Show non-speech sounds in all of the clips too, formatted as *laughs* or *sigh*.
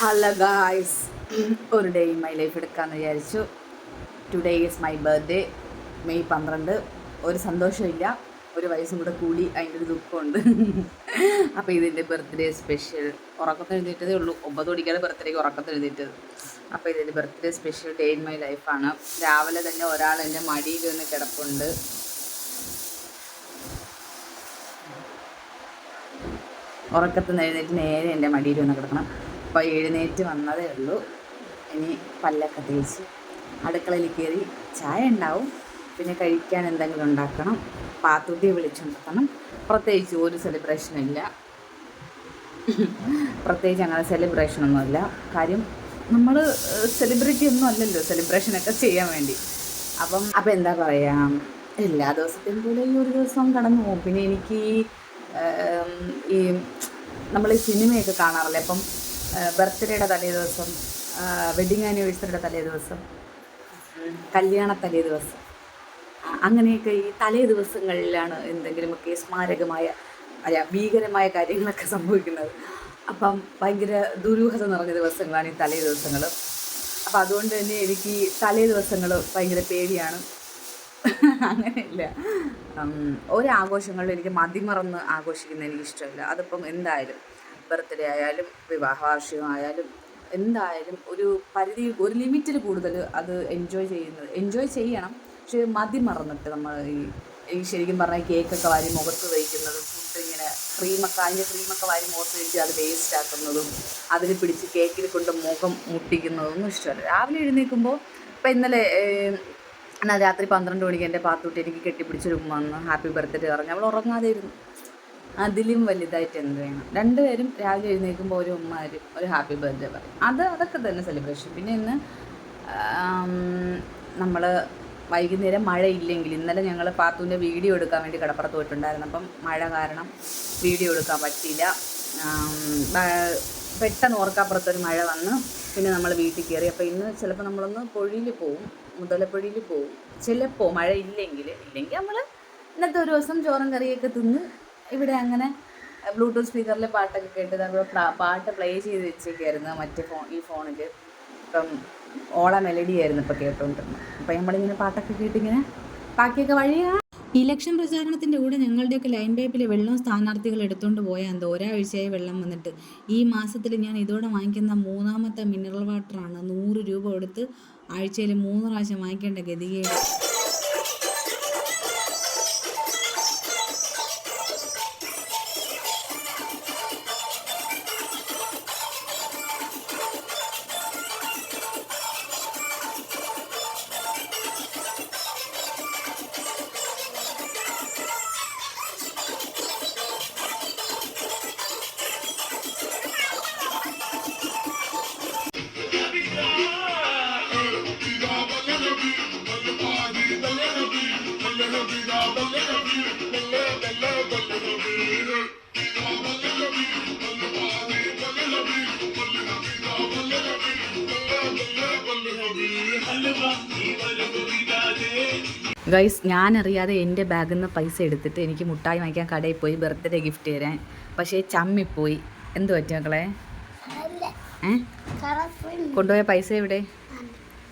Hello guys ഒരു day my life എടുക്കാമെന്ന് വിചാരിച്ചു. Today is my birthday May പന്ത്രണ്ട്. ഒരു സന്തോഷമില്ല. ഒരു വയസ്സും കൂടെ കൂടി അതിന്റെ ഒരു ദുഃഖമുണ്ട്. അപ്പോൾ ഇതിന്റെ ബർത്ത്ഡേ സ്പെഷ്യൽ ഉറക്കത്തിന് എഴുന്നേറ്റതേ ഉള്ളൂ. ഒമ്പത് മണിക്കാണ് ബർത്ത്ഡേക്ക് ഉറക്കത്തിന് എഴുന്നേറ്റത്. അപ്പോൾ ഇതിന്റെ birthday special day in my ലൈഫാണ് രാവിലെ തന്നെ ഒരാൾ എന്റെ മടിയിൽ വന്ന് കിടപ്പുണ്ട്. ഉറക്കത്തിൽ നിന്ന് എഴുന്നേറ്റ് നേരെ എന്റെ മടിയിൽ വന്ന് കിടക്കണം. അപ്പോൾ എഴുന്നേറ്റ് വന്നതേ ഉള്ളൂ. ഇനി പല്ലൊക്കെ തേച്ച് അടുക്കളയിൽ കയറി ചായ ഉണ്ടാവും. പിന്നെ കഴിക്കാൻ എന്തെങ്കിലും ഉണ്ടാക്കണം. പാത്തുട്ടിയെ വിളിച്ചുണ്ടാക്കണം. പ്രത്യേകിച്ച് ഒരു സെലിബ്രേഷനും ഇല്ല. പ്രത്യേകിച്ച് അങ്ങനെ സെലിബ്രേഷനൊന്നുമില്ല കാര്യം നമ്മൾ സെലിബ്രിറ്റി ഒന്നും അല്ലല്ലോ സെലിബ്രേഷനൊക്കെ ചെയ്യാൻ വേണ്ടി. അപ്പം അപ്പം എന്താ പറയുക എല്ലാ ദിവസത്തെയും പോലെ ഈ ഒരു ദിവസം കടന്നു പോകും. പിന്നെ എനിക്ക് ഈ നമ്മൾ സിനിമയൊക്കെ കാണാറില്ലേ? അപ്പം ബർത്ത്ഡേയുടെ തലേ ദിവസം വെഡിങ് ആനിവേഴ്സറിയുടെ തലേ ദിവസം കല്യാണ തലേ ദിവസം. അങ്ങനെയൊക്കെ ഈ തലേ ദിവസങ്ങളിലാണ് എന്തെങ്കിലുമൊക്കെ സ്മാരകമായ അല്ല ഭീകരമായ കാര്യങ്ങളൊക്കെ സംഭവിക്കുന്നത്. അപ്പം ഭയങ്കര ദുരൂഹത നിറഞ്ഞ ദിവസങ്ങളാണ് ഈ തലേ ദിവസങ്ങൾ അപ്പം അതുകൊണ്ട് തന്നെ എനിക്ക് ഈ തലേ ദിവസങ്ങൾ ഭയങ്കര പേടിയാണ്. അങ്ങനെയില്ല. ഓരോ ഒരാഘോഷങ്ങളിലും എനിക്ക് മതിമറന്ന് ആഘോഷിക്കുന്ന എനിക്ക് ഇഷ്ടമില്ല അതിപ്പം എന്തായാലും ബർത്ത്ഡേ ആയാലും വിവാഹവാർഷികമായാലും എന്തായാലും ഒരു പരിധി ഒരു ലിമിറ്റിൽ കൂടുതൽ അത് എൻജോയ് ചെയ്യുന്നത് എൻജോയ് ചെയ്യണം. പക്ഷേ മതി മറന്നിട്ട് നമ്മൾ ഈ ശരിക്കും പറഞ്ഞാൽ കേക്കൊക്കെ വാരി മുഖത്ത് വയ്ക്കുന്നതും ഫുഡ് ഇങ്ങനെ ക്രീമൊക്കെ അതിന്റെ ക്രീമൊക്കെ വാരി മുഖത്ത് വെച്ച് അത് വേസ്റ്റ് ആക്കുന്നതും അതിൽ പിടിച്ച് കേക്കിൽ കൊണ്ട് മുഖം മുട്ടിക്കുന്നതും ഒന്നും ഇഷ്ടമല്ല. രാവിലെ എഴുന്നേൽക്കുമ്പോൾ ഇപ്പം ഇന്നലെ എന്നാൽ രാത്രി പന്ത്രണ്ട് മണിക്ക് എന്റെ പാത്തൂട്ടി എനിക്ക് കെട്ടിപ്പിടിച്ചൊരു ഹാപ്പി ബർത്ത്ഡേ പറഞ്ഞു അവൾ ഉറങ്ങാതെ ഇരുന്നു അതിലും വലുതായിട്ട് എന്ത് വേണം? രണ്ടുപേരും രാവിലെ എഴുന്നേൽക്കുമ്പോൾ ഒരു ഉമ്മ ഒരു ഹാപ്പി ബർത്ത്ഡേ പറയും. അത് അതൊക്കെ തന്നെ സെലിബ്രേഷൻ പിന്നെ ഇന്ന് നമ്മൾ വൈകുന്നേരം മഴയില്ലെങ്കിൽ ഇന്നലെ ഞങ്ങൾ പാത്തുവിന്റെ വീഡിയോ എടുക്കാൻ വേണ്ടി കടപ്പുറത്ത് പോയിട്ടുണ്ടായിരുന്നു. അപ്പം മഴ കാരണം വീഡിയോ എടുക്കാൻ പറ്റിയില്ല. പെട്ടെന്ന് ഓർക്കാപ്പുറത്തൊരു മഴ വന്ന് പിന്നെ നമ്മൾ വീട്ടിൽ കയറി. അപ്പോൾ ഇന്ന് ചിലപ്പോൾ നമ്മളൊന്ന് പൊഴിയിൽ പോവും മുതലപ്പൊഴിയിൽ പോവും. ചിലപ്പോൾ മഴ ഇല്ലെങ്കിൽ ഇല്ലെങ്കിൽ നമ്മൾ ഇന്നത്തെ ഒരു ദിവസം ചോറും കറിയൊക്കെ തിന്ന് ഇവിടെ അങ്ങനെ ബ്ലൂടൂത്ത് സ്പീക്കറിൽ പാട്ടൊക്കെ കേട്ട് നമ്മൾ പാട്ട് പ്ലേ ചെയ്ത് വെച്ചേക്കായിരുന്നു മറ്റേ ഫോൺ ഈ ഫോണിൽ ഇപ്പം ഓള മെലഡി ആയിരുന്നു ഇപ്പോൾ കേട്ടുകൊണ്ടിരുന്നത് അപ്പം നമ്മളിങ്ങനെ പാട്ടൊക്കെ കേട്ടിങ്ങനെ ബാക്കിയൊക്കെ വഴിയാണ് ഇലക്ഷൻ പ്രചാരണത്തിന്റെ കൂടെ ഞങ്ങളുടെയൊക്കെ ലൈൻ പൈപ്പിലെ വെള്ളം സ്ഥാനാർത്ഥികൾ എടുത്തുകൊണ്ട് പോയാൽ എന്തോ ഒരാഴ്ചയായി വെള്ളം വന്നിട്ട്. ഈ മാസത്തിൽ ഞാൻ ഇതോടെ വാങ്ങിക്കുന്ന മൂന്നാമത്തെ മിനറൽ വാട്ടറാണ് നൂറ് രൂപ കൊടുത്ത് ആഴ്ചയിൽ മൂന്ന് പ്രാവശ്യം വാങ്ങിക്കേണ്ട ഗതികേട്. ഗൈസ് ഞാനറിയാതെ എന്റെ ബാഗിൽ നിന്ന് പൈസ എടുത്തിട്ട് എനിക്ക് മുട്ടായി വാങ്ങിക്കാൻ കടയിൽ പോയി ബർത്ത്ഡേ ഗിഫ്റ്റ് തരാൻ. പക്ഷേ ചമ്മിപ്പോയി. എന്ത് പറ്റി മക്കളെ? കൊണ്ടുപോയ പൈസ എവിടെ.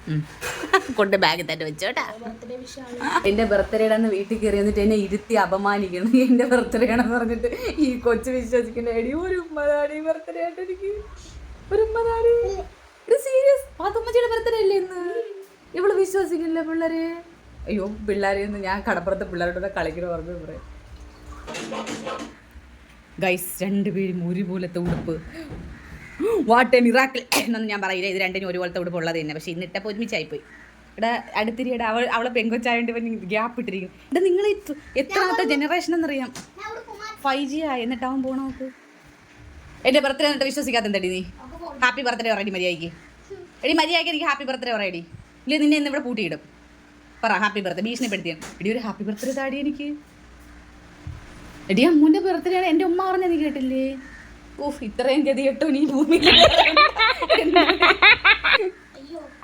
*laughs* കൊണ്ട് ബാഗിൽ തന്നെ വെച്ചോട്ടാ. എന്റെ ബർത്ത്ഡേയുടെ അന്ന് വീട്ടിൽ കയറി വന്നിട്ട് എന്നെ ഇരുത്തി അപമാനിക്കണം എന്റെ ബർത്ത്ഡേ ആണെന്ന് പറഞ്ഞിട്ട് ഈ കൊച്ചു വിശ്വസിക്കുന്ന എടി ഒരു ഉമ്മതാടി ബർത്ത്ഡേ ആയിട്ട് എനിക്ക്. ഒരു ഉമ്മതാടി സീരിയസ് പാത്തുമ്മച്ചിയുടെ ബർത്ത്ഡേ അല്ലേ ഇന്ന്? ഇവൾ വിശ്വസിക്കില്ല പിള്ളേരെ? അയ്യോ പിള്ളേരെ ഒന്ന് ഞാൻ കടപ്പുറത്തെ പിള്ളേരോട് കളിക്കുന്ന പറഞ്ഞു പറയും ഗൈസ് രണ്ടുപേരും ഒരുപോലത്തെ ഉടുപ്പ്. വാട്ട് എ മിറാക്കിൾ എന്നൊന്നും ഞാൻ പറയില്ല. ഇത് രണ്ടിനും ഒരുപോലത്തെ ഉടുപ്പ് ഉള്ളത് തന്നെ. പക്ഷേ ഇന്നിട്ടപ്പോൾ ഒരുമിച്ചായിപ്പോയി. ഇവിടെ അടുത്തിരിയുടെ അവൾ അവളെ പെങ്കൊച്ചായതുകൊണ്ട് ഇവൻ ഗ്യാപ്പ് ഇട്ടിരിക്കും ഇവിടെ നിങ്ങൾ എത്രാമത്തെ ജനറേഷൻ എന്നറിയാം? ഫൈവ് ജി ആയി? എന്നിട്ടാവും പോണ നോക്ക് എന്റെ ബർത്ത്ഡേ എന്നിട്ട് വിശ്വസിക്കാത്ത എന്തടി നീ? ഹാപ്പി ബർത്ത്ഡേ പറയടി മര്യാദയ്ക്ക്. എടി മര്യാദയ്ക്ക് എനിക്ക് ഹാപ്പി ബർത്ത്ഡേ പറയടി. ഇല്ലേ നിന്നെ ഇന്ന് ഇവിടെ പൂട്ടിയിടും. പറ ഹാപ്പി ബർത്ത്ഡേ ഭീഷണിപ്പെടുത്തിയാണ് എടി ഒരു ഹാപ്പി ബർത്ത്ഡേ താടി എനിക്ക്. എടി അമ്മൂന്റെ ബർത്ത്ഡേ ആണ്. എന്റെ ഉമ്മ പറഞ്ഞ നീ കേട്ടില്ലേ? ഓഫ് ഇത്രയും ഗതി കേട്ടോ നീ ഭൂമിയിൽ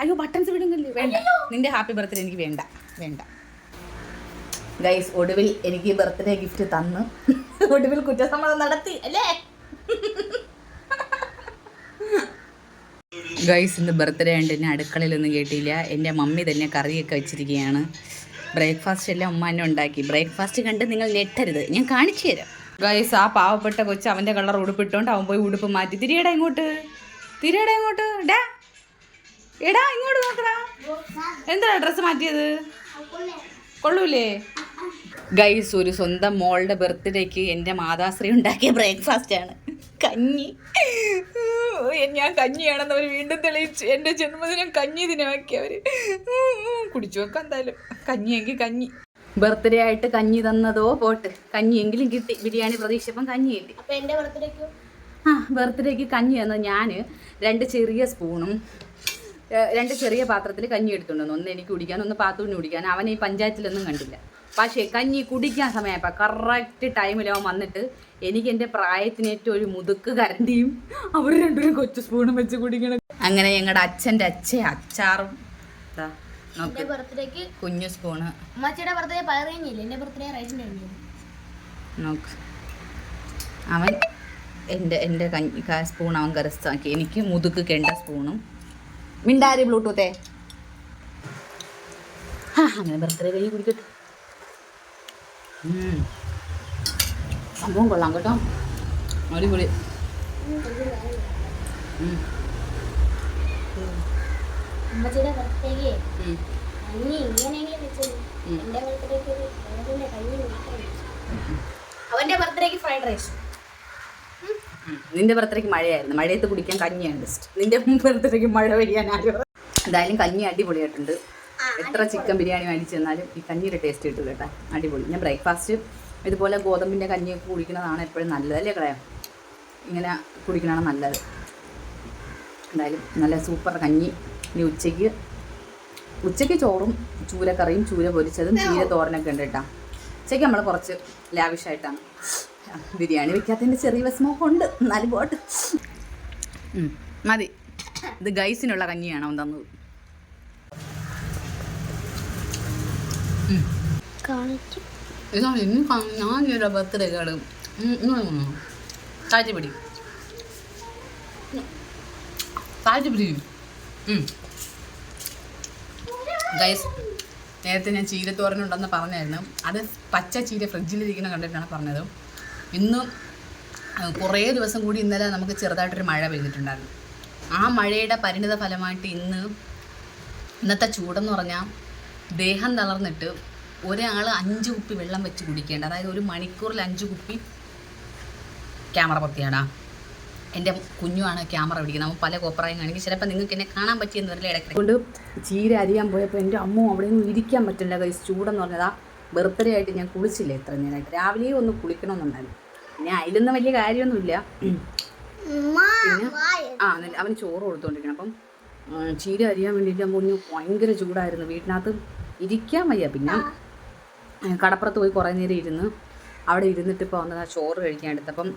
അയ്യോ ബട്ടൺസ് വിടുന്നില്ലേ? വേണ്ട. നിന്റെ ഹാപ്പി ബർത്ത്ഡേ എനിക്ക് വേണ്ട. വേണ്ട. ഗൈസ് ഒടുവിൽ എനിക്ക് ബർത്ത്ഡേ ഗിഫ്റ്റ് തന്നു. ഒടുവിൽ കുറ്റസമ്മതം നടത്തി അല്ലേ? ഗൈസ് ഇന്ന് ബർത്ത്ഡേ ഉണ്ട് എന്നെ അടുക്കളയിലൊന്നും കേട്ടില്ല. എന്റെ മമ്മി തന്നെ കറിയൊക്കെ വെച്ചിരിക്കുകയാണ്. ബ്രേക്ക്ഫാസ്റ്റ് എല്ലാം ഉമ്മ തന്നെ ഉണ്ടാക്കി. ബ്രേക്ക്ഫാസ്റ്റ് കണ്ട് നിങ്ങൾ ഞെട്ടരുത്. ഞാൻ കാണിച്ചു തരാം. ഗൈസ് ആ പാവപ്പെട്ട കൊച്ച് അവന്റെ കളർ ഉടുപ്പിട്ടുകൊണ്ട് അവൻ പോയി ഉടുപ്പ് മാറ്റി. തിരിയടാ ഇങ്ങോട്ട്. തിരിയടാ ഇങ്ങോട്ട്. ഡാ. എടാ ഇങ്ങോട്ട് നോക്കടാ. എന്താ ഡ്രസ്സ് മാറ്റിയത്? കൊള്ളൂലേ? ഗൈസ് ഒരു സ്വന്തം മോളുടെ ബർത്ത്ഡേക്ക് എന്റെ മാതാശ്രീ ഉണ്ടാക്കിയ ബ്രേക്ക്ഫാസ്റ്റ് ആണ്. കഞ്ഞി. ഞാൻ കഞ്ഞിയാണെന്ന് അവർ വീണ്ടും തെളിയിച്ചു. എന്റെ ജന്മദിനം കഞ്ഞി ദിനമാക്കി അവർ കുടിച്ചു നോക്കാം എന്തായാലും. കഞ്ഞിയെങ്കിൽ കഞ്ഞി. ബർത്ത്ഡേ ആയിട്ട് കഞ്ഞി തന്നതോ പോട്ട്. കഞ്ഞിയെങ്കിലും കിട്ടി. ബിരിയാണി പ്രതീക്ഷിച്ചപ്പം കഞ്ഞിയില്ലേ? അപ്പം എന്റെ എന്റെ ബർത്ത്ഡേക്ക് ആ ബർത്ത്ഡേക്ക് കഞ്ഞി തന്നത് ഞാൻ രണ്ട് ചെറിയ സ്പൂണും രണ്ട് ചെറിയ പാത്രത്തിൽ കഞ്ഞി എടുത്തുകൊണ്ട് വന്നു ഒന്ന് എനിക്ക് കുടിക്കാൻ ഒന്ന് പാത്തൂന് കുടിക്കാൻ. അവൻ ഈ പഞ്ചായത്തിലൊന്നും കണ്ടില്ല. പക്ഷേ കഞ്ഞി കുടിക്കാൻ സമയമായപ്പോൾ കറക്റ്റ് ടൈമിൽ അവൻ വന്നിട്ട് എനിക്ക് എന്റെ പ്രായത്തിനേറ്റവും ഒരു മുതുക്ക് കരണ്ടിയും അവർ രണ്ടുപേരും കൊച്ചു സ്പൂണും വെച്ച് കുടിക്കണം അങ്ങനെ ഞങ്ങളുടെ അച്ഛന്റെ അച്ഛ അച്ചാറും ബർത്ത്ഡേക്ക് കുഞ്ഞു സ്പൂണ് അമ്മച്ചിയുടെ ബർത്ത്ഡേ ബർത്ത്ഡേ റൈസിന്റെ നോക്ക്. അവൻ എന്റെ എന്റെ കഞ്ഞി സ്പൂൺ അവൻ കരസ്ഥാക്കി എനിക്ക് മുതുക്ക് കെണ്ട സ്പൂണും മിണ്ടാരി ബ്ലൂടൂത്തേ. അങ്ങനെ ബർത്ത്ഡേ കഴിഞ്ഞ് കുടിക്കട്ടെ. ഉം. സംഭവം കൊള്ളാം കേട്ടോ. അടിപൊളി. അവന്റെ ബർത്ത്ഡേക്ക് ഫ്രൈഡ് റൈസ്. നിന്റെ ബർത്ത്ഡേക്ക് മഴയായിരുന്നു. മഴയത്ത് കുടിക്കാൻ കഞ്ഞിയാണ് ബെസ്റ്റ് നിന്റെ ബർത്ത്ഡേക്ക് മഴ പെയ്യാൻ ആരോ എന്തായാലും കഞ്ഞി അടിപൊളിയായിട്ടുണ്ട്. എത്ര ചിക്കൻ ബിരിയാണി മേടിച്ചു തന്നാലും ഈ കഞ്ഞിയുടെ ടേസ്റ്റ് കിട്ടും കേട്ടാ. അടിപൊളി. ഞാൻ ബ്രേക്ക്ഫാസ്റ്റ് ഇതുപോലെ ഗോതമ്പിന്റെ കഞ്ഞിയൊക്കെ കുടിക്കുന്നതാണ് എപ്പോഴും നല്ലത് അല്ലേ കളയാം ഇങ്ങനെ കുടിക്കുന്നതാണ് നല്ലത്. എന്തായാലും നല്ല സൂപ്പർ കഞ്ഞി. ഇനി ഉച്ചയ്ക്ക് ഉച്ചയ്ക്ക് ചോറും ചൂരക്കറിയും ചൂര പൊരിച്ചതും ചീര തോരനൊക്കെ ഉണ്ട് കേട്ടോ. ഉച്ചയ്ക്ക് നമ്മൾ കുറച്ച് ലാവിഷായിട്ടാണ് ബിരിയാണി വെക്കാത്തതിന്റെ ചെറിയ വിഷമമൊക്കെ ഉണ്ട്. എന്നാലും പോട്ട്. മതി. ഇത് ഗൈസിനുള്ള കഞ്ഞിയാണ് അവൻ തന്നത്. കാണിച്ചു ഇതാണ് ഞാൻ നേരത്തെ ഞാൻ ചീരത്തോരനുണ്ടെന്ന് പറഞ്ഞായിരുന്നു. അത് പച്ച ചീര ഫ്രിഡ്ജിലിരിക്കുന്ന കണ്ടിട്ടാണ് പറഞ്ഞത്. ഇന്ന് കുറേ ദിവസം കൂടി ഇന്നലെ നമുക്ക് ചെറുതായിട്ടൊരു മഴ പെയ്തിട്ടുണ്ടായിരുന്നു. ആ മഴയുടെ പരിണിത ഫലമായിട്ട് ഇന്ന് ഇന്നത്തെ ചൂടെന്ന് പറഞ്ഞാൽ ദേഹം തളർന്നിട്ട് ഒരാൾ അഞ്ച് കുപ്പി വെള്ളം വെച്ച് കുടിക്കേണ്ട. അതായത് ഒരു മണിക്കൂറിൽ അഞ്ച് കുപ്പി ക്യാമറ പൊത്തിയാടാ. എന്റെ കുഞ്ഞുമാണ് ക്യാമറ പിടിക്കുന്നത്. അവൻ പല കോപ്പറായും കാണിക്കും. ചിലപ്പോൾ നിങ്ങൾക്ക് എന്നെ കാണാൻ പറ്റിയെന്ന് വരില്ല ഇടയ്ക്ക് കൊണ്ട് ചീര അരിയാൻ പോയപ്പോൾ എന്റെ അമ്മ അവിടെ ഒന്നും ഇരിക്കാൻ പറ്റില്ല. കൈ ചൂടെന്ന് പറഞ്ഞതാ. ബർത്ത്ഡേ ആയിട്ട് ഞാൻ കുളിച്ചില്ല ഇത്ര നേരമായിട്ട് രാവിലെ ഒന്ന് കുളിക്കണമെന്നുണ്ടായിരുന്നു. പിന്നെ അതിലൊന്നും വലിയ കാര്യമൊന്നുമില്ല. പിന്നെ ആ അവൻ അവന് ചോറ് കൊടുത്തോണ്ടിരിക്കണം. അപ്പം ചീര അരിയാൻ വേണ്ടിയിട്ട് ഞാൻ പറഞ്ഞു ഭയങ്കര ചൂടായിരുന്നു. വീട്ടിനകത്ത് ഇരിക്കാൻ വയ്യ. പിന്നെ കടപ്പുറത്ത് പോയി കുറേ നേരം ഇരുന്ന് അവിടെ ഇരുന്നിട്ട് ഇപ്പോൾ വന്നത് ചോറ് കഴിക്കാൻ എടുത്തപ്പം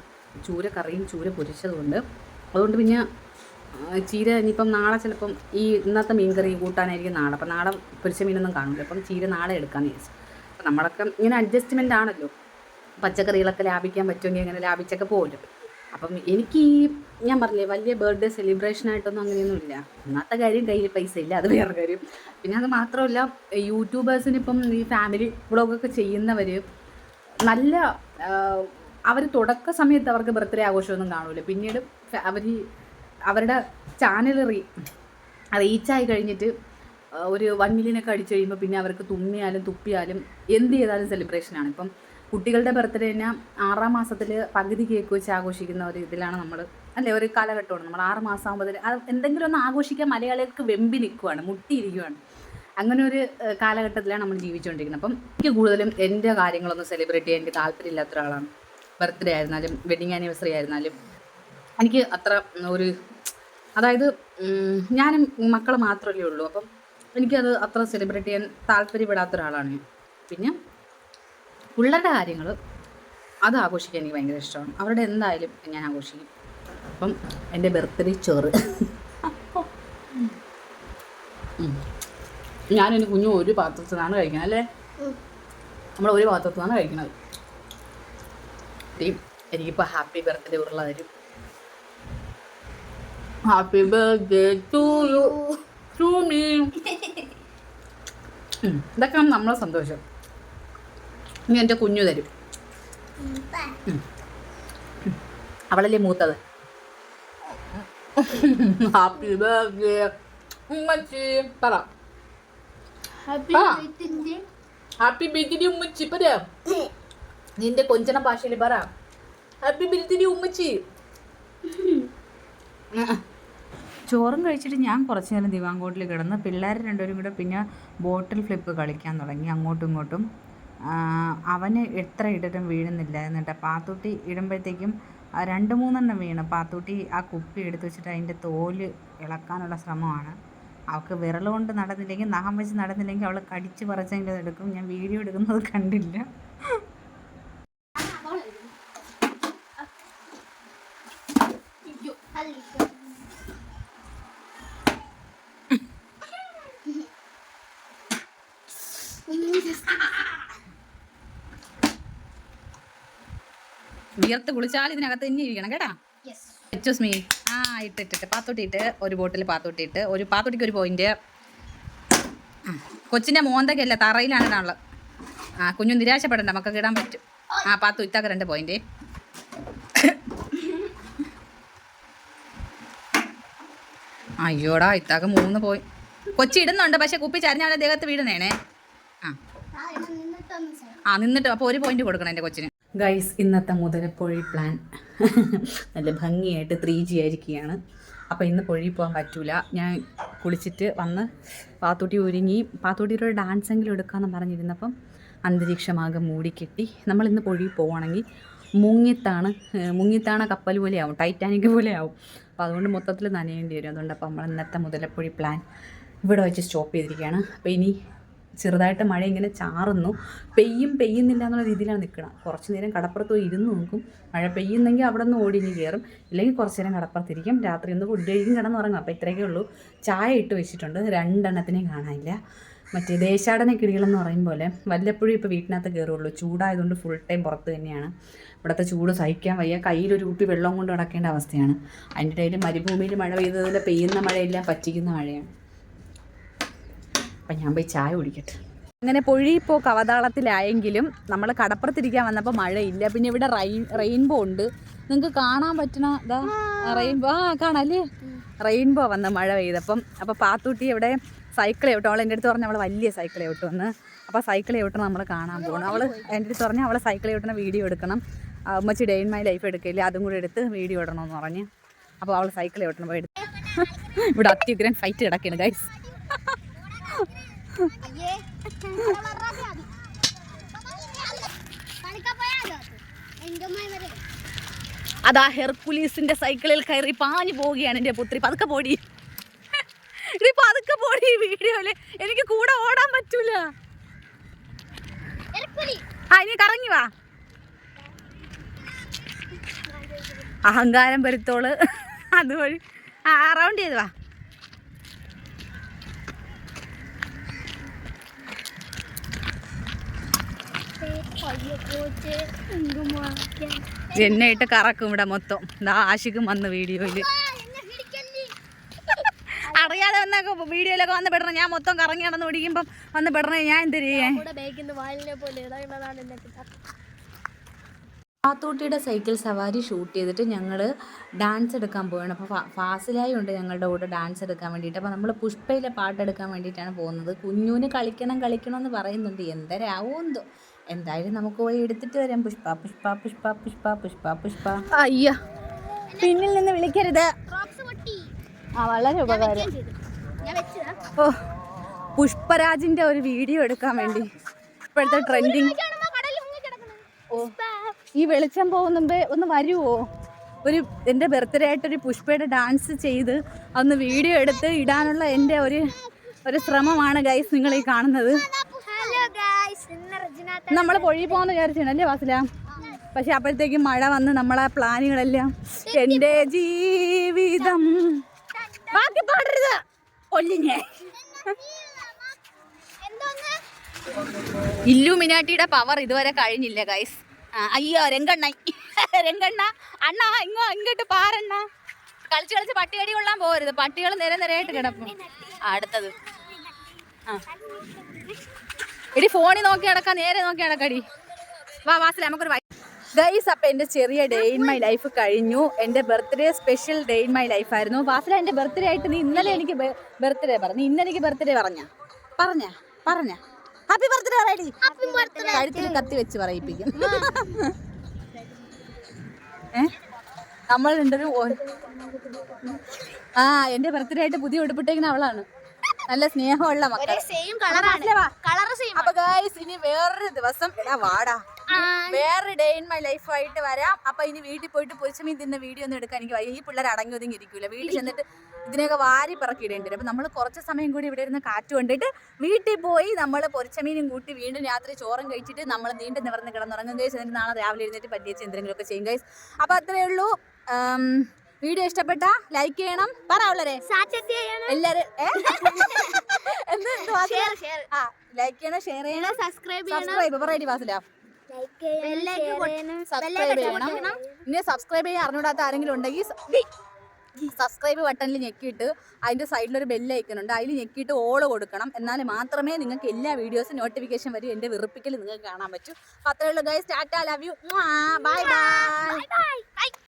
ചൂര കറിയും ചൂര പൊരിച്ചതുകൊണ്ട് അതുകൊണ്ട് പിന്നെ ചീര ഇനിയിപ്പം നാളെ ചിലപ്പം ഈ ഇന്നത്തെ മീൻ കറി കൂട്ടാനായിരിക്കും നാളെ. അപ്പം നാളെ പൊരിച്ച മീനൊന്നും കാണില്ല അപ്പം ചീര നാളെ എടുക്കാമെന്ന് വിചാരിച്ചു. അപ്പം നമ്മളൊക്കെ ഇങ്ങനെ അഡ്ജസ്റ്റ്മെന്റ് ആണല്ലോ. പച്ചക്കറികളൊക്കെ ലാഭിക്കാൻ പറ്റുമെങ്കിൽ അങ്ങനെ ലാഭിച്ചൊക്കെ പോകുമല്ലോ അപ്പം എനിക്ക് ഈ ഞാൻ പറഞ്ഞില്ലേ വലിയ ബർത്ത്ഡേ സെലിബ്രേഷൻ ആയിട്ടൊന്നും അങ്ങനെയൊന്നും ഇല്ല ഒന്നാമത്തെ കാര്യം കയ്യിൽ പൈസ ഇല്ല അത് വേറെ കാര്യം. പിന്നെ അത് മാത്രമല്ല യൂട്യൂബേഴ്സിന് ഇപ്പം ഈ ഫാമിലി വ്ളോഗൊക്കെ ചെയ്യുന്നവർ നല്ല അവർ തുടക്ക സമയത്ത് അവർക്ക് ബർത്ത്ഡേ ആഘോഷമൊന്നും കാണൂല. പിന്നീട് അവർ അവരുടെ ചാനൽ റീ റീച്ചായി കഴിഞ്ഞിട്ട് ഒരു വൺ മില്യനൊക്കെ അടിച്ചു കഴിയുമ്പോൾ പിന്നെ അവർക്ക് തുമ്മിയാലും തുപ്പിയാലും എന്ത് ചെയ്താലും സെലിബ്രേഷനാണ് ഇപ്പം കുട്ടികളുടെ ബർത്ത്ഡേ തന്നെ ആറാം മാസത്തിൽ പകുതി കേക്ക് വെച്ച് ആഘോഷിക്കുന്ന ഒരു ഇതിലാണ് നമ്മൾ അല്ലേ? ഒരു കാലഘട്ടമാണ്. നമ്മൾ ആറ് മാസം ആകുമ്പോൾ അത് എന്തെങ്കിലും ഒന്ന് ആഘോഷിക്കാൻ മലയാളികൾക്ക് വെമ്പി നിൽക്കുവാണ് മുട്ടിയിരിക്കുവാണ്. അങ്ങനെ ഒരു കാലഘട്ടത്തിലാണ് നമ്മൾ ജീവിച്ചുകൊണ്ടിരിക്കുന്നത്. അപ്പം എനിക്ക് കൂടുതലും എന്റെ കാര്യങ്ങളൊന്നും സെലിബ്രേറ്റ് ചെയ്യാൻ എനിക്ക് താല്പര്യമില്ലാത്ത ഒരാളാണ്. ബർത്ത്ഡേ ആയിരുന്നാലും വെഡിങ് ആനിവേഴ്സറി ആയിരുന്നാലും. എനിക്ക് അത്ര ഒരു അതായത് ഞാനും മക്കൾ മാത്രമല്ലേ ഉള്ളൂ. അപ്പം എനിക്കത് അത്ര സെലിബ്രേറ്റ് ചെയ്യാൻ താല്പര്യപ്പെടാത്ത ഒരാളാണ് പിന്നെ പിള്ളേരുടെ കാര്യങ്ങൾ അത് ആഘോഷിക്കാൻ എനിക്ക് ഭയങ്കര ഇഷ്ടമാണ്. അവരുടെ എന്തായാലും ഞാൻ ആഘോഷിക്കും. അപ്പം എന്റെ ബർത്ത്ഡേ ചോറ്. ഞാനെന്റെ കുഞ്ഞു ഒരു പാത്രത്തിൽ നിന്നാണ് കഴിക്കുന്നത് അല്ലേ നമ്മൾ ഒരു പാത്രത്തിൽ നിന്നാണ് കഴിക്കുന്നത് എനിക്കിപ്പോൾ ഹാപ്പി ബർത്ത്ഡേ തരും happy birthday to you to *laughs* me ഇതൊക്കെയാണ് നമ്മളെ സന്തോഷം. ഇനി എന്റെ കുഞ്ഞു തരും. അവളല്ലേ മൂത്തത്? ഹാപ്പി ബർത്ത്ഡേ ഉമ്മച്ചി പറ. ഹാപ്പി ബർത്ത്ഡേ ഹാപ്പി ബർത്ത്ഡേ ഉമ്മച്ചി പറ. നിന്റെ കൊഞ്ചന ഭാഷയിൽ പറ. ഹാപ്പി ബർത്ത്ഡേ ഉമ്മച്ചി. ചോറും കഴിച്ചിട്ട് ഞാൻ കുറച്ച് നേരം ദിവാങ്കോട്ടിൽ കിടന്ന് പിള്ളേർ രണ്ടുപേരും കൂടെ പിന്നെ ബോട്ടിൽ ഫ്ലിപ്പ് കളിക്കാൻ തുടങ്ങി. അങ്ങോട്ടും ഇങ്ങോട്ടും. അവന് എത്ര ഇടരും വീഴുന്നില്ല എന്നിട്ട് പാത്തൂട്ടി ഇടുമ്പോഴത്തേക്കും രണ്ട് മൂന്നെണ്ണം വീണ്. പാത്തൂട്ടി ആ കുപ്പി എടുത്തു വെച്ചിട്ട് അതിന്റെ തോൽ ഇളക്കാനുള്ള ശ്രമമാണ്. അവൾക്ക് വിരൽ കൊണ്ട് നടന്നില്ലെങ്കിൽ നഖം വെച്ച് നടന്നില്ലെങ്കിൽ അവൾ കടിച്ച് പറിച്ചെങ്കിലും എടുക്കും. ഞാൻ വീഡിയോ എടുക്കുന്നത് കണ്ടില്ല. വിയർത്ത് കുളിച്ചാൽ ഇതിനകത്ത് തന്നെ ഇരിക്കണം കേട്ടാ. യെസ് എക്സ്ക്യൂസ് മീ ആ ഇട്ട് ഇട്ടിട്ട് പാത്തോട്ടിയിട്ട് ഒരു ബോട്ടിൽ പാത്തോട്ടിയിട്ട് ഒരു പാത്തോട്ടിക്ക് ഒരു പോയിന്റ് കൊച്ചിന്റെ മോന്തക്കല്ല തറയിലാണ് ഇടാനുള്ളത്. ആ കുഞ്ഞു നിരാശപ്പെടണ്ട മക്കൾക്ക് ഇടാൻ പറ്റും. ആ പാത്തു ഇത്താക്ക രണ്ട് പോയിന്റ് അയ്യോടാ ഇത്താക്ക മൂന്ന് പോയി കൊച്ചി ഇടുന്നുണ്ട് പക്ഷെ കുപ്പി ചരിഞ്ഞവന്റെ ദേഹത്ത് വീടുന്നേണേ ആ. ആ നിന്നിട്ട് അപ്പോൾ ഒരു പോയിന്റ് കൊടുക്കണം എന്റെ കൊച്ചിന്. ഗൈസ് ഇന്നത്തെ മുതലപ്പൊഴി പ്ലാൻ നല്ല ഭംഗിയായിട്ട് ത്രീ ജി ആയിരിക്കുകയാണ് അപ്പോൾ ഇന്ന് പൊഴി പോകാൻ പറ്റൂല. ഞാൻ കുളിച്ചിട്ട് വന്ന് പാത്തൂട്ടി ഒരുങ്ങി. പാത്തൂട്ടിയുടെ ഒരു ഡാൻസ് എങ്കിലും എടുക്കാമെന്ന് പറഞ്ഞിരുന്നപ്പം അന്തരീക്ഷമാകെ മൂടിക്കെട്ടി. നമ്മൾ ഇന്ന് പൊഴി പോവുകയാണെങ്കിൽ മുങ്ങിത്താണ് മുങ്ങിത്താണ് കപ്പൽ പോലെയാവും ടൈറ്റാനിക് പോലെ ആവും അപ്പോൾ അതുകൊണ്ട് മൊത്തത്തിൽ നനയേണ്ടി വരും. അതുകൊണ്ട് അപ്പോൾ നമ്മൾ ഇന്നത്തെ മുതലപ്പൊഴി പ്ലാൻ ഇവിടെ വെച്ച് സ്റ്റോപ്പ് ചെയ്തിരിക്കുകയാണ്. അപ്പോൾ ഇനി ചെറുതായിട്ട് മഴ ഇങ്ങനെ ചാറുന്നു. പെയ്യും പെയ്യുന്നില്ല എന്നുള്ള രീതിയിലാണ് നിൽക്കണം കുറച്ച് നേരം കടപ്പുറത്ത് പോയി ഇരുന്ന് നോക്കും. മഴ പെയ്യുന്നെങ്കിൽ അവിടെ നിന്ന് ഓടിഞ്ഞ് കയറും ഇല്ലെങ്കിൽ കുറച്ച് നേരം കടപ്പുറത്തിരിക്കും. രാത്രി ഒന്ന് ഫുഡ് കഴിക്കും കിടന്നുറങ്ങും അപ്പോൾ ഇത്രയൊക്കെ ഉള്ളൂ. ചായ ഇട്ട് വെച്ചിട്ടുണ്ട്. രണ്ടെണ്ണത്തിനെ കാണാനില്ല. മറ്റേ ദേശാടന കിളികളെന്ന് പറയും പോലെ വല്ലപ്പോഴും ഇപ്പോൾ വീട്ടിനകത്ത് കയറുള്ളൂ ചൂടായതുകൊണ്ട് ഫുൾ ടൈം പുറത്ത് തന്നെയാണ്. ഇവിടുത്തെ ചൂട് സഹിക്കാൻ വയ്യ. കയ്യിലൊരു കുപ്പി വെള്ളം കൊണ്ട് നടക്കേണ്ട അവസ്ഥയാണ്. അതിന്റെ ഇടയിൽ മരുഭൂമിയിൽ മഴ പെയ്തതിൽ പെയ്യുന്ന മഴയെല്ലാം പറ്റിക്കുന്ന മഴയാണ്. അപ്പം ഞാൻ പോയി ചായ കുടിക്കട്ടെ. അങ്ങനെ പൊഴിയിപ്പോൾ കവതാളത്തിലായെങ്കിലും നമ്മൾ കടപ്പുറത്തിരിക്കാൻ വന്നപ്പോൾ മഴയില്ല. പിന്നെ ഇവിടെ റെയിൻ റെയിൻബോ ഉണ്ട്. നിങ്ങൾക്ക് കാണാൻ പറ്റണ ഇതാ റെയിൻബോ? ആ കാണാല്ലേ റെയിൻബോ വന്ന് മഴ പെയ്തപ്പം. അപ്പോൾ പാത്തൂട്ടി ഇവിടെ സൈക്കിൾ ചവിട്ടും. അവൾ എന്റെ അടുത്ത് പറഞ്ഞ അവൾ വലിയ സൈക്കിൾ ചവിട്ടുമെന്ന് അപ്പോൾ സൈക്കിൾ ചവിട്ടണം നമ്മൾ കാണാൻ പോകണം അവൾ എന്റെ അടുത്ത് പറഞ്ഞാൽ അവളെ സൈക്കിൾ ചവിട്ടണ വീഡിയോ എടുക്കണം. അമ്മച്ചി ഉമ്മച്ചി ഡേ ഇൻ മൈ ലൈഫ് എടുക്കില്ല? അതും കൂടി എടുത്ത് വീഡിയോ ഇടണമെന്ന് പറഞ്ഞ്. അപ്പോൾ അവൾ സൈക്കിൾ ചവിട്ടണം പോയി എടുത്ത്. *laughs* ഇവിടെ അത്യുഗ്രൻ ഫൈറ്റ് കിടക്കുകയാണ് ഗൈസ് അതാ ഹെർക്കുലീസിന്റെ സൈക്കിളിൽ കയറി പാഞ്ഞു പോവുകയാണ് എന്റെ പുത്രി. പതുക്കെ പോടി. ഇനി പതുക്കെ പോടി വീഡിയോയിൽ. എനിക്ക് കൂടെ ഓടാൻ പറ്റൂല. ആ ഇനി കറങ്ങി വാ. അഹങ്കാരം വരുത്തോൾ. അതുവഴി ആ റൗണ്ട് ചെയ്ത് വാ. അയ്യോ പോച്ച് എങ്കുമാ എന്നെ ഇട്ട് കറക്കും ഇവിടെ മൊത്തം. ഇതാ ആശിക്കും വന്ന് വീഡിയോയിൽ. അറിയാതെ വന്ന വീഡിയോയിലൊക്കെ വന്ന് പെടണ. ഞാൻ മൊത്തം കറങ്ങി നടന്ന് പിടിക്കുമ്പം വന്ന് പെടണേ. ഞാൻ എന്ത് ചെയ്യേ? പാത്തൂട്ടിയുടെ സൈക്കിൾ സവാരി ഷൂട്ട് ചെയ്തിട്ട് ഞങ്ങൾ ഡാൻസ് എടുക്കാൻ പോവുകയാണ് അപ്പോൾ ഫാസിലായി ഉണ്ട് ഞങ്ങളുടെ കൂടെ ഡാൻസ് എടുക്കാൻ വേണ്ടിയിട്ട്. അപ്പോൾ നമ്മൾ പുഷ്പയിലെ പാട്ടെടുക്കാൻ വേണ്ടിയിട്ടാണ് പോകുന്നത്. കുഞ്ഞൂന് കളിക്കണം കളിക്കണം എന്ന് പറയുന്നുണ്ട്. എന്തരാവോ എന്തോ എന്തായാലും നമുക്ക് പോയി എടുത്തിട്ട് വരാം. പുഷ്പ പുഷ്പ പുഷ്പ പുഷ്പ പുഷ്പ പുഷ്പ. അയ്യ. പിന്നിൽ നിന്ന് വിളിക്കരുത്. ആ വളരെ ഉപകാരം. ഓ പുഷ്പരാജിന്റെ ഒരു വീഡിയോ എടുക്കാൻ വേണ്ടി. ഇപ്പോഴത്തെ ട്രെൻഡിങ് ഓ ഈ വെളിച്ചം പോകുന്നുമ്പേ ഒന്ന് വരുവോ? ഒരു എന്റെ ബർത്ത്ഡേ ആയിട്ട് ഒരു പുഷ്പയുടെ ഡാൻസ് ചെയ്ത് അന്ന് വീഡിയോ എടുത്ത് ഇടാനുള്ള എന്റെ ഒരു ഒരു ശ്രമമാണ് ഗൈസ് നിങ്ങൾ ഈ കാണുന്നത് ഹലോ ഗായ്സ് ഇന്ന് റജിനാത്ത നമ്മൾ പൊഴി പോകുന്ന അല്ലേ വാസില? പക്ഷെ അപ്പോഴത്തേക്കും മഴ വന്ന് നമ്മളെ പ്ലാനുകളെല്ലാം എന്റെ ജീവിതം. ബാക്കി പാടരുത്. കൊല്ലിഞ്ഞേ ഇല്ലുമിനാട്ടിയുടെ പവർ ഇതുവരെ കഴിഞ്ഞില്ല ഗൈസ് അയ്യോ രംഗണ്ണ. രംഗണ്ണ. അണ്ണ ഇങ്ങോ ഇങ്ങോട്ട് പാരണ്ണ കളിച്ച് കളിച്ച് പട്ടികടി കൊള്ളാൻ പോകരുത് പട്ടികൾ നിര നിരയായിട്ട് കിടക്കും. അടുത്തത്. ആ. എടി ഫോണിൽ നോക്കി നടക്കാം നേരെ നോക്കി നടക്കടി. വാ വാസിൽ നമുക്കൊരു ഗൈസ് അപ്പം എന്റെ ചെറിയ ഡേ ഇൻ മൈ ലൈഫ് കഴിഞ്ഞു. എന്റെ birthday special day in my life ആയിരുന്നു. വാസില എന്റെ ബർത്ത്ഡേ ആയിട്ട് നീ ഇന്നലെ എനിക്ക് ബർത്ത്ഡേ പറഞ്ഞു. നീ ഇന്നലെ എനിക്ക് ബർത്ത്ഡേ പറഞ്ഞ? പറഞ്ഞ? പറഞ്ഞ? ഹാപ്പി ബർത്ത്ഡേ പറയടി. കഴുത്തിൽ കത്തി വെച്ച് പറയിപ്പിക്കും. ഏ? നമ്മൾ രണ്ടൊരു ആ എന്റെ ബർത്ത്ഡേ ആയിട്ട് പുതിയ ഉടുപ്പിട്ടേക്കുന്ന അവളാണ്. നല്ല സ്നേഹമുള്ള മക്കൾ സെയിം കളറാണ് കളർ സെയിം അപ്പൊ ഗൈസ് ഇനി വേറൊരു ദിവസം എടാ വാടാ. വേറൊരു ഡേ ഇൻ മൈ ലൈഫ് ആയിട്ട് വരാം. അപ്പൊ ഇനി വീട്ടിൽ പോയിട്ട് പൊരിച്ചമീൻ തിന്ന വീഡിയോ ഒന്നും എടുക്കാൻ എനിക്ക് വയ്യ. ഈ പിള്ളേർ അടങ്ങി ഒതുങ്ങി ഇരിക്കൂല. വീട്ടിൽ ചെന്നിട്ട് ഇതിനെയൊക്കെ വാരി പറക്കിയിടേണ്ടി വരും. അപ്പൊ നമ്മൾ കുറച്ച് സമയം കൂടി ഇവിടെ ഇരുന്ന് കാറ്റ് കൊണ്ടിട്ട് വീട്ടിൽ പോയി നമ്മൾ പൊരിച്ചമീനും കൂട്ടി വീണ്ടും രാത്രി ചോറും കഴിച്ചിട്ട് നമ്മൾ നീണ്ടു നിവർന്ന് കിടന്നുറങ്ങും. ഗൈസ് എന്നിട്ട് നാളെ രാവിലെ എഴുന്നേറ്റ് പറ്റിയ എന്തെങ്കിലുമൊക്കെ ചെയ്യും ഗൈസ് അപ്പൊ അത്രയേ ഉള്ളൂ. വീഡിയോ ഇഷ്ടപ്പെട്ട ലൈക്ക് ചെയ്യണം. പറ ഉള്ളരെ. എല്ലാരും *laughs* ആ ലൈക്ക് ചെയ്യണം ഷെയർ ചെയ്യണം. സബ്സ്ക്രൈബ് ചെയ്യണം. സബ്സ്ക്രൈബ് പറയടി വാസില. സബ്സ്ക്രൈബ് ചെയ്യണം ഇനി സബ്സ്ക്രൈബ് ചെയ്യാൻ അറിഞ്ഞൂടാത്ത ആരെങ്കിലും ഉണ്ടെങ്കിൽ സബ്സ്ക്രൈബ് ബട്ടണിൽ ഞെക്കിയിട്ട് അതിന്റെ സൈഡിൽ ഒരു ബെല്ല് ഉണ്ട്. അതിൽ ഞെക്കിയിട്ട് ഓൾ കൊടുക്കണം. എന്നാൽ മാത്രമേ നിങ്ങൾക്ക് എല്ലാ വീഡിയോസും നോട്ടിഫിക്കേഷൻ വരും. എന്റെ വെറുപ്പിക്കൽ നിങ്ങൾക്ക് കാണാൻ പറ്റൂ. അപ്പോൾ അത്രയുള്ള guys Tata love you bye by